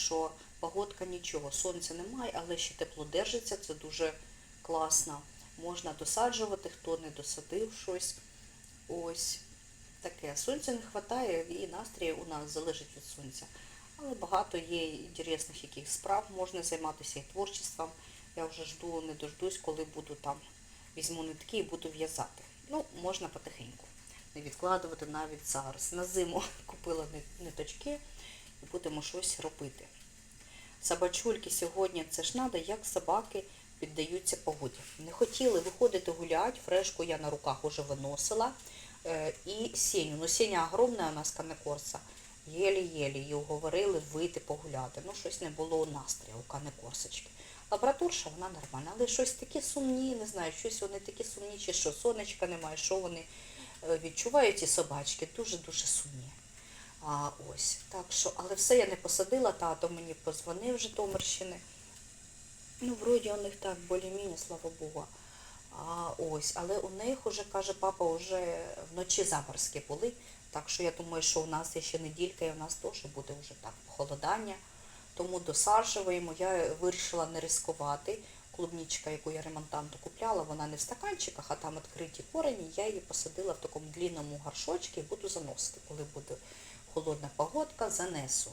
що погодка нічого. Сонця немає, але ще тепло держиться, це дуже класно. Можна досаджувати, хто не досадив щось. Ось таке. Сонця не вистачає і настрій у нас залежить від сонця. Але багато є інтересних яких справ, можна займатися і творчеством. Я вже жду, не дождусь, коли буду там, візьму нитки і буду в'язати. Ну, можна потихеньку. Не відкладувати навіть зараз. На зиму купила ниточки будемо щось робити. Собачульки сьогодні це ж надо, як собаки піддаються погоді. Не хотіли виходити гуляти, фрешку я на руках уже виносила. Е, І Сеню. Ну, Сеня огромна у нас канекорса. Єлі-єлі її уговорили вийти погуляти. Ну, щось не було настрою у канекорсочки. Лабораторша, вона нормальна, але щось такі сумні, не знаю, щось вони такі сумні, чи що сонечка немає, що вони е, відчувають ті собачки, дуже-дуже сумні. А, ось, так що, але все я не посадила, тато мені позвонив Житомирщини. Ну, вроді у них так, більш-менш, слава Богу. А, ось, але у них уже, каже папа, вже вночі заморозки були. Так що я думаю, що у нас ще неділька і у нас теж буде вже так похолодання. Тому досаджуємо. Я вирішила не ризикувати. Клубничка, яку я ремонтанту купляла, вона не в стаканчиках, а там відкриті корені. Я її посадила в такому длинному горшочку і буду заносити. Коли буде холодна погодка, занесу.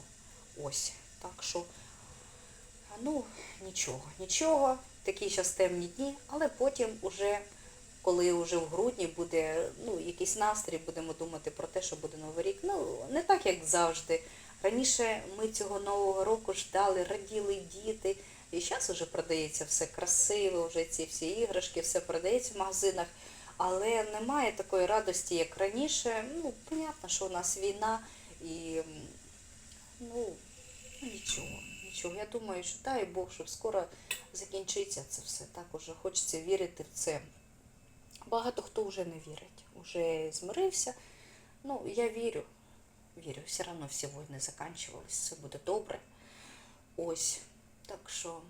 Ось. Так що, ну, нічого, нічого. Такі зараз темні дні, але потім уже, коли вже в грудні буде ну, якийсь настрій, будемо думати про те, що буде Новий рік. Ну, не так, як завжди. Раніше ми цього Нового року ждали, раділи діти. І зараз вже продається все красиво, вже ці всі іграшки, все продається в магазинах. Але немає такої радості, як раніше. Ну, понятно, що у нас війна і ну, нічого, нічого. Я думаю, що дай Бог, щоб скоро закінчиться це все. Так уже хочеться вірити в це. Багато хто вже не вірить, вже змирився. Ну, я вірю, вірю, все одно всі війни закінчувались, все буде добре. Ось, так що,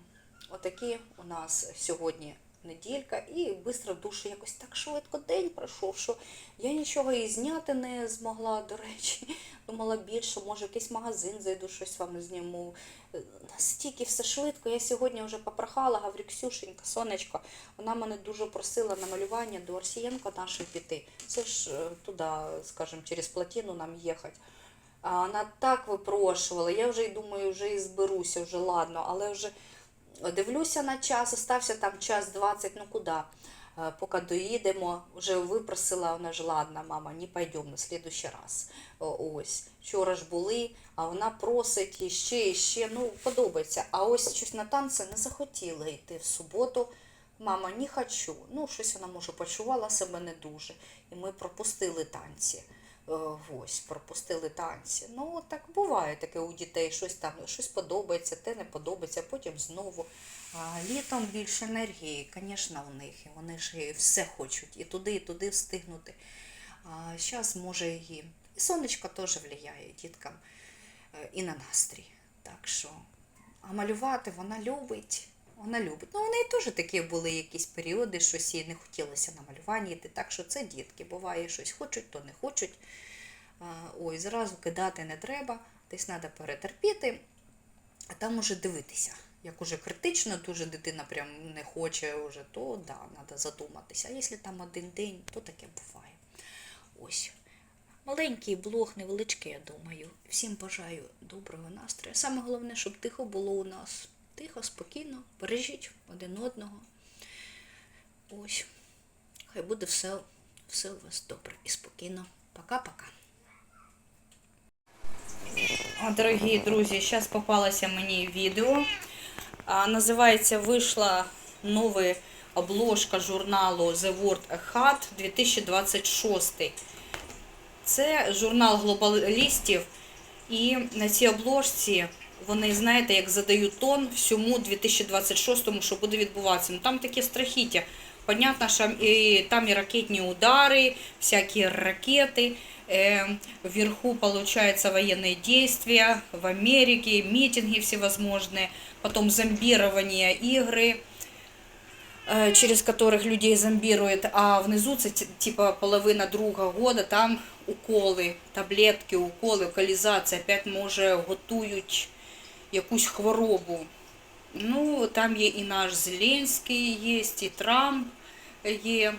отакі у нас сьогодні неділька, і в душу якось так швидко день пройшов, що я нічого і зняти не змогла, до речі. Думала більше, може, в якийсь магазин зайду, щось вам зніму. Е, Настільки все швидко. Я сьогодні вже попрохала, говорю, Ксюшенька, сонечко, вона мене дуже просила на малювання до Арсієнко нашої піти. Це ж е, туди, скажімо, через плотину нам їхати. А вона так випрошувала, я вже й думаю, вже і зберуся, вже ладно, але вже дивлюся на час, остався там час 20, ну куди? Е, Поки доїдемо, вже випросила, вона ж ладно, мама, не пойдемо на следующий раз. Ось, вчора ж були, а вона просить іще, іще, ну подобається. А ось щось на танці не захотіла йти в суботу. Мама, не хочу. Ну, щось вона, може, почувала себе не дуже. І ми пропустили танці. Е, Ось, пропустили танці. Ну, так буває таке у дітей, щось там, щось подобається, те не подобається, потім знову. А, літом більше енергії, звісно, у них. І вони ж все хочуть, і туди, і туди встигнути. А зараз може і, сонечко теж впливає діткам е, і на настрій. Так що, а малювати вона любить. Вона любить. Ну, у неї теж такі були якісь періоди, щось їй не хотілося на малювання йти. Так що це дітки. Буває, щось хочуть, то не хочуть. Ой, зразу кидати не треба, десь треба перетерпіти, а там уже дивитися. Як уже критично дуже дитина прям не хоче, вже, то да, треба задуматися. А якщо там один день, то таке буває. Ось. Маленький блог, невеличкий, я думаю. Всім бажаю доброго настрою. Саме головне, щоб тихо було у нас. Тихо, спокійно, бережіть один одного. Ось. Хай буде все, все у вас добре і спокійно. Пока-пока. Дорогі друзі, зараз попалося мені відео. Називається Вийшла нова обложка журналу The World Hat 2026. Це журнал глобалістів. І на цій обложці вони, знаєте, як задають тон всьому 2026-му, що буде відбуватися. Ну там такі страхіття. Понятно, що і, там і ракетні удари, всякі ракети. Э, вверху, получается, военные действия в Америке, митинги всевозможные, потом зомбирование игры, э, через которых людей зомбируют, а внизу це ті- типа половина другого года, там уколи, таблетки, уколи, локалізація, опять може готують якусь хворобу. Ну, там є і наш Зеленський, є, і Трамп є.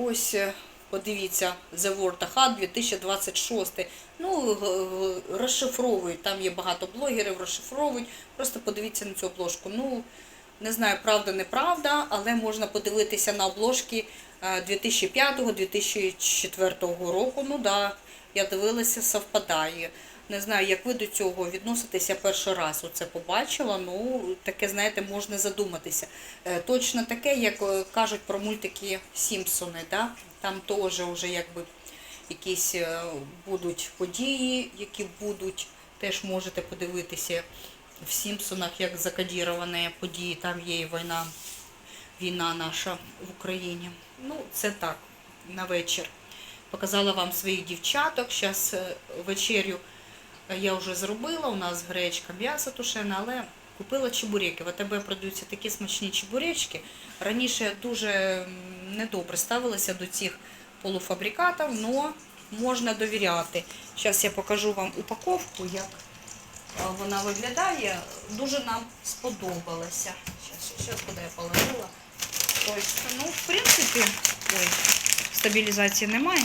Ось, е, подивіться, The World Ahad 2026. Ну, г- г- розшифровують, там є багато блогерів, розшифровують. Просто подивіться на цю обложку. Ну, не знаю, правда, неправда, але можна подивитися на обложки 2005-2004 року. Ну да, я дивилася, совпадає. Не знаю, як ви до цього відноситеся перший раз. Оце побачила. Ну, таке, знаєте, можна задуматися. Е, Точно таке, як е, кажуть про мультики Сімпсони, да? там теж вже якби якісь е, будуть події, які будуть, теж можете подивитися в Сімпсонах, як закодіровані події, там є і війна, війна наша в Україні. Ну, це так, на вечір. Показала вам своїх дівчаток. Зараз вечерю я вже зробила. У нас гречка, м'ясо тушене, але купила чебуреки. В АТБ продаються такі смачні чебуречки. Раніше я дуже недобре ставилася до цих полуфабрикатів, але можна довіряти. Зараз я покажу вам упаковку, як вона виглядає. Дуже нам сподобалася. Зараз куди я положила. Ось, ну, в принципі, ой, стабілізації немає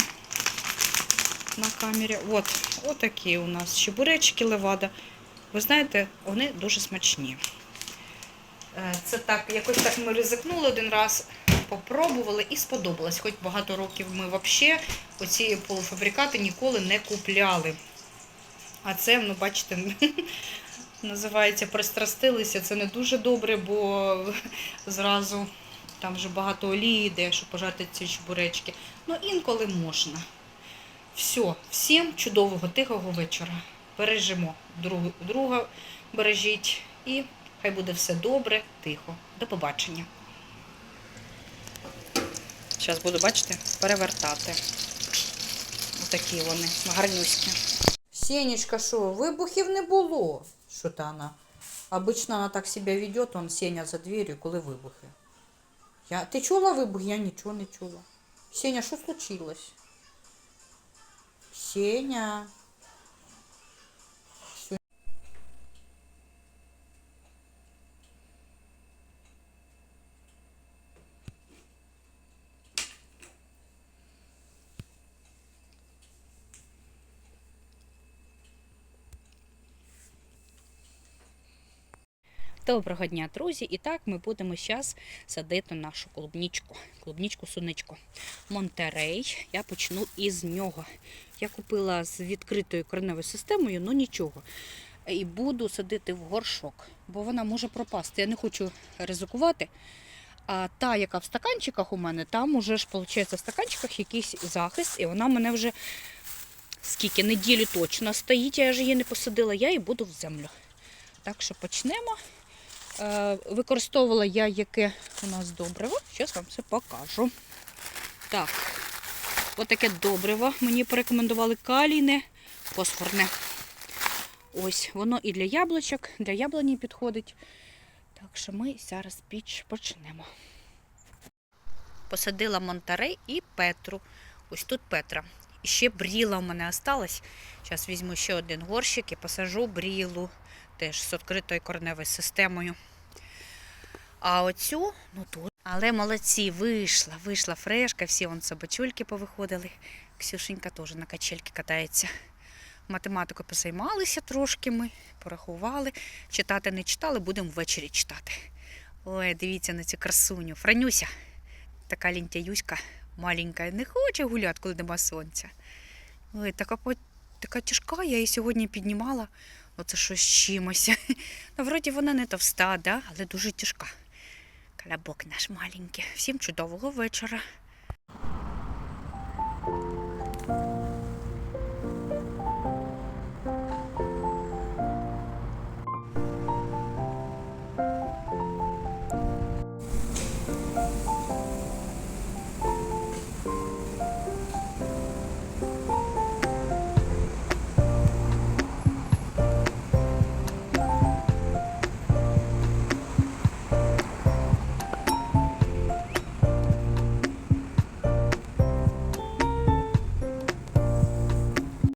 на камері. От, отакі у нас чебуречки левада. Ви знаєте, вони дуже смачні. Е, Це так, якось так ми ризикнули один раз, попробували і сподобалось. Хоч багато років ми взагалі оці полуфабрикати ніколи не купляли. А це, ну, бачите, називається пристрастилися. Це не дуже добре, бо зразу там вже багато олії йде, щоб пожарити ці чебуречки. Ну, інколи можна. Все, всім чудового тихого вечора. Бережемо друг, друга, бережіть і хай буде все добре, тихо. До побачення. Зараз буду, бачите, перевертати. Отакі вони, гарнюські. Сенечка, що, вибухів не було? Що то вона? Обично вона так себе веде, он Сеня за дверью, коли вибухи. Я... Ти чула вибух? Я нічого не чула. Сеня, що случилось? Сеня. Доброго дня, друзі! І так ми будемо зараз садити нашу клубнічку, клубнічку суничку. Монтерей. Я почну із нього. Я купила з відкритою кореневою системою, ну нічого. І буду садити в горшок, бо вона може пропасти. Я не хочу ризикувати. А та, яка в стаканчиках у мене, там уже ж, виходить, в стаканчиках якийсь захист, і вона мене вже скільки неділю точно стоїть, я ж її не посадила, я її буду в землю. Так що почнемо. Е, Використовувала я яке у нас добриво. Зараз вам все покажу. Так, отаке добриво. Мені порекомендували калійне, фосфорне. Ось, воно і для яблучок, для яблуні підходить. Так що ми зараз піч почнемо. Посадила Монтерей і Петру. Ось тут Петра. І ще бріла у мене осталась. Зараз візьму ще один горщик і посажу брілу теж з відкритою кореневою системою. А оцю, ну тут. Але молодці, вийшла, вийшла фрешка, всі вон собачульки повиходили. Ксюшенька теж на качельки катається. Математикою позаймалися трошки ми, порахували. Читати не читали, будемо ввечері читати. Ой, дивіться на цю красуню. Франюся, така лінтяюська, маленька, не хоче гуляти, коли нема сонця. Ой, така, така тяжка, я її сьогодні піднімала. Оце щось чимось. Ну, вроді вона не товста, да? але дуже тяжка. Калябок наш маленький. Всім чудового вечора.